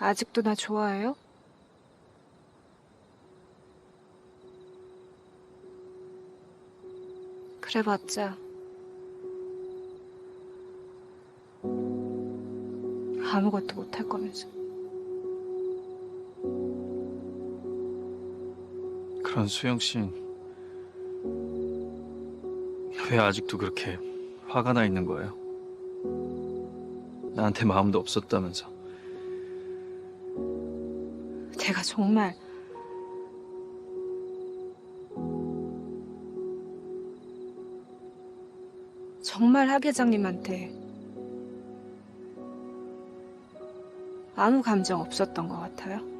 아직도 나 좋아해요? 그래봤자 아무것도 못할 거면서 그런 수영 씨는 왜 아직도 그렇게 화가 나 있는 거예요? 나한테 마음도 없었다면서. 제가 정말 정말 하 계장님한테 아무 감정 없었던 것 같아요.